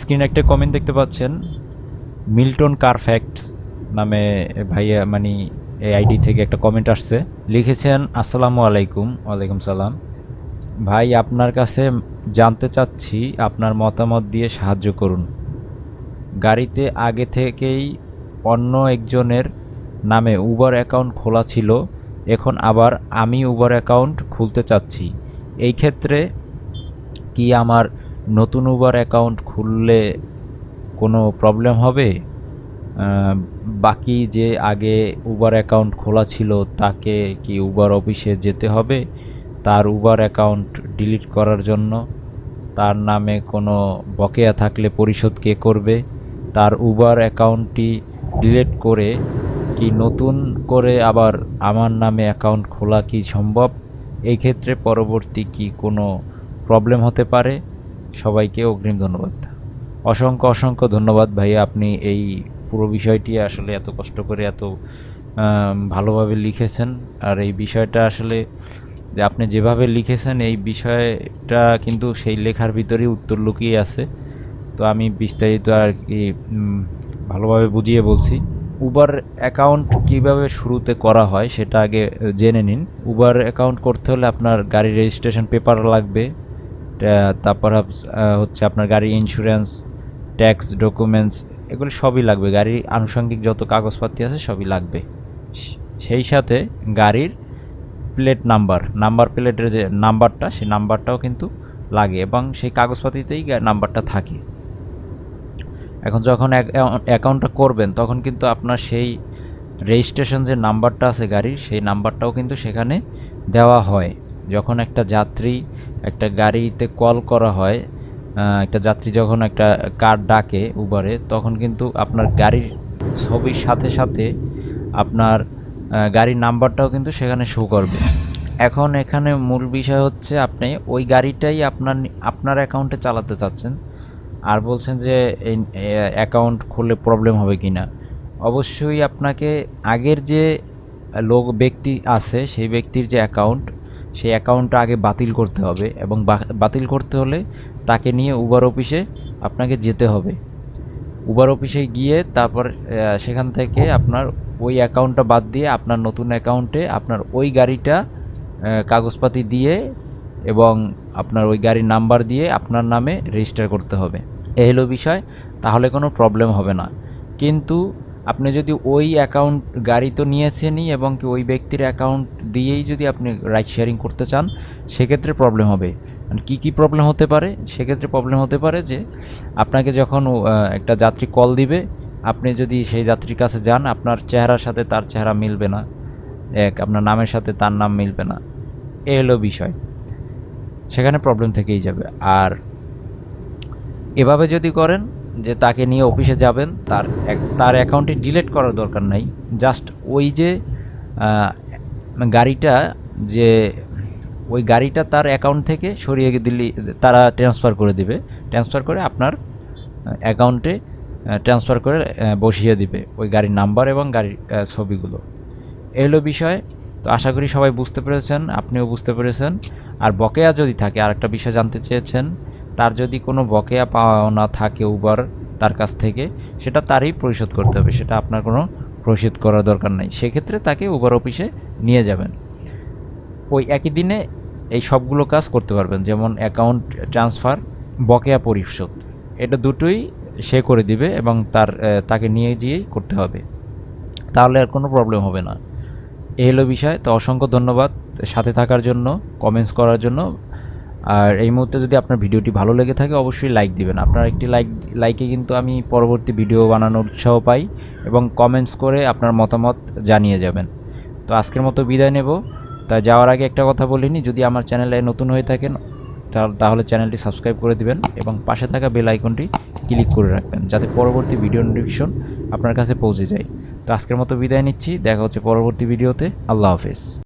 স্ক্রিনে একটা কমেন্ট দেখতে পাচ্ছেন, মিল্টন কার ফ্যাক্টস নামে ভাইয়া মানে এই আইডি থেকে একটা কমেন্ট আসছে। লিখেছেন, আসসালামু আলাইকুম, ওয়ালাইকুম সালাম। ভাই, আপনার কাছে জানতে চাচ্ছি আপনার মতামত দিয়ে সাহায্য করুন। গাড়িতে আগে থেকেই অন্য একজনের নামে উবার অ্যাকাউন্ট খোলা ছিল, এখন আবার আমি উবার অ্যাকাউন্ট খুলতে চাচ্ছি। এই ক্ষেত্রে কি আমার নতুন উবার অ্যাকাউন্ট খুললে কোনো প্রবলেম হবে? বাকি যে আগে উবার অ্যাকাউন্ট খোলা ছিল, তাকে কি উবার অফিসে যেতে হবে? তার উবার অ্যাকাউন্ট ডিলিট করার জন্য তার নামে কোনো বকেয়া থাকলে পরিশোধ কে করবে? তার উবার অ্যাকাউন্টটি ডিলিট করে কি নতুন করে আবার আমার নামে অ্যাকাউন্ট খোলা কি সম্ভব? এই ক্ষেত্রে পরবর্তী কি কোনো প্রবলেম হতে পারে? সবাইকে অগ্রিম ধন্যবাদ। অসংখ্য অসংখ্য ধন্যবাদ ভাইয়া আপনি এই পুরো বিষয়টি আসলে এত কষ্ট করে এত ভালোভাবে লিখেছেন। আর এই বিষয়টা আসলে যে আপনি যেভাবে লিখেছেন এই বিষয়টা কিন্তু সেই লেখার ভিতরেই উত্তর লুকিয়ে আছে। তো আমি বিস্তারিত আর কি ভালোভাবে বুঝিয়ে বলছি। উবার অ্যাকাউন্ট কীভাবে শুরুতে করা হয় সেটা আগে জেনে নিন। উবার অ্যাকাউন্ট করতে হলে আপনার গাড়ির রেজিস্ট্রেশন পেপার লাগবে। তারপর হচ্ছে আপনার গাড়ির ইন্স্যুরেন্স ট্যাক্স ডকুমেন্টস এগুলো সবই লাগবে। গাড়ির আনুষঙ্গিক যত কাগজপাতি আছে সবই লাগবে। সেই সাথে গাড়ির প্লেট নাম্বার নাম্বার প্লেটের যে নাম্বারটা সেই নাম্বারটাও কিন্তু লাগে এবং সেই কাগজপাতিতেই নাম্বারটা থাকে। এখন যখন অ্যাকাউন্টটা করবেন, তখন কিন্তু আপনার সেই রেজিস্ট্রেশন যে নাম্বারটা আছে গাড়ির, সেই নাম্বারটাও কিন্তু সেখানে দেওয়া হয়। যখন একটা যাত্রী একটা গাড়িতে কল করা হয় একটা যাত্রী যখন একটা কার ডাকে উবারে তখন কিন্তু আপনার গাড়ির ছবির সাথে সাথে আপনার গাড়ির নাম্বারটাও কিন্তু সেখানে শো করবে। এখন এখানে মূল বিষয় হচ্ছে আপনি ওই গাড়িটাই আপনার আপনার অ্যাকাউন্টে চালাতে চাচ্ছেন আর বলছেন যে এই অ্যাকাউন্ট খুললে প্রবলেম হবে কি না অবশ্যই আপনাকে আগের যে লোক, ব্যক্তি আছে, সেই ব্যক্তির যে অ্যাকাউন্ট সেই অ্যাকাউন্টটা আগে বাতিল করতে হবে এবং বাতিল করতে হলে তাকে নিয়ে উবার অফিসে আপনাকে যেতে হবে। উবার অফিসে গিয়ে তারপর সেখান থেকে আপনার ওই অ্যাকাউন্টটা বাদ দিয়ে আপনার নতুন অ্যাকাউন্টে আপনার ওই গাড়িটা কাগজপাতি দিয়ে এবং আপনার ওই গাড়ির নাম্বার দিয়ে আপনার নামে রেজিস্টার করতে হবে। এ হলো বিষয়, তাহলে কোনো প্রবলেম হবে না। কিন্তু আপনি যদি ওই অ্যাকাউন্ট গাড়ি তো নিয়েছেনই এবং কি ওই ব্যক্তির অ্যাকাউন্ট দিয়েই যদি আপনি রাইড শেয়ারিং করতে চান, সেক্ষেত্রে প্রবলেম হবে। আর কী কী প্রবলেম হতে পারে? সেক্ষেত্রে প্রবলেম হতে পারে যে, আপনাকে যখন একটা যাত্রী কল দিবে, আপনি যদি সেই যাত্রীর কাছে যান, আপনার চেহারার সাথে তার চেহারা মিলবে না। এক, আপনার নামের সাথে তার নাম মিলবে না। এ হলো বিষয়। সেখানে প্রবলেম থেকেই যাবে। আর এভাবে যদি করেন যে তাকে নিয়ে অফিসে যাবেন, তার তার অ্যাকাউন্টে ডিলিট করার দরকার নাই। জাস্ট ওই যে গাড়িটা, যে ওই গাড়িটা তার অ্যাকাউন্ট থেকে সরিয়ে দিলে, তারা ট্রান্সফার করে দিবে। ট্রান্সফার করে আপনার অ্যাকাউন্টে ট্রান্সফার করে বসিয়ে দিবে ওই গাড়ির নাম্বার এবং গাড়ির ছবিগুলো। এই হলো বিষয়। তো আশা করি সবাই বুঝতে পেরেছেন, আপনিও বুঝতে পেরেছেন। আর বকেয়া যদি থাকে আর একটা বিষয় জানতে চেয়েছেন। তার যদি কোনো বকেয়া পাওনা থাকে উবার তার কাছ থেকে, সেটা তারই পরিশোধ করতে হবে, সেটা আপনার কোনো পরিশোধ করার দরকার নাই। সেক্ষেত্রে তাকে উবার অফিসে নিয়ে যাবেন। ওই একই দিনে এই সবগুলো কাজ করতে পারবেন, যেমন অ্যাকাউন্ট ট্রান্সফার বকেয়া পরিশোধ। এটা দুটোই সে করে দিবে এবং তার তাকে নিয়ে গিয়েই করতে হবে। তাহলে আর কোনো প্রবলেম হবে না। এই হলো বিষয়। তো অসংখ্য ধন্যবাদ। সাথে থাকার জন্য কমেন্টস করার জন্য। আর এই মুহূর্তে যদি আপনার ভিডিওটি ভালো লেগে থাকে, অবশ্যই লাইক দিবেন। আপনার একটি লাইক লাইকে কিন্তু আমি পরবর্তী ভিডিও বানানোর উৎসাহ পাই এবং কমেন্টস করে আপনার মতামত জানিয়ে যাবেন। তো আজকের মতো বিদায় নেব। তা যাওয়ার আগে একটা কথা বলিনি, যদি আমার চ্যানেলে নতুন হয়ে থাকেন তাহলে চ্যানেলটি সাবস্ক্রাইব করে দিবেন এবং পাশে থাকা বেল আইকনটি ক্লিক করে রাখবেন, যাতে পরবর্তী ভিডিও নোটিফিকেশন আপনার কাছে পৌঁছে যায়। তো আজকের মতো বিদায় নিচ্ছি, দেখা হচ্ছে পরবর্তী ভিডিওতে আল্লাহ হাফেজ।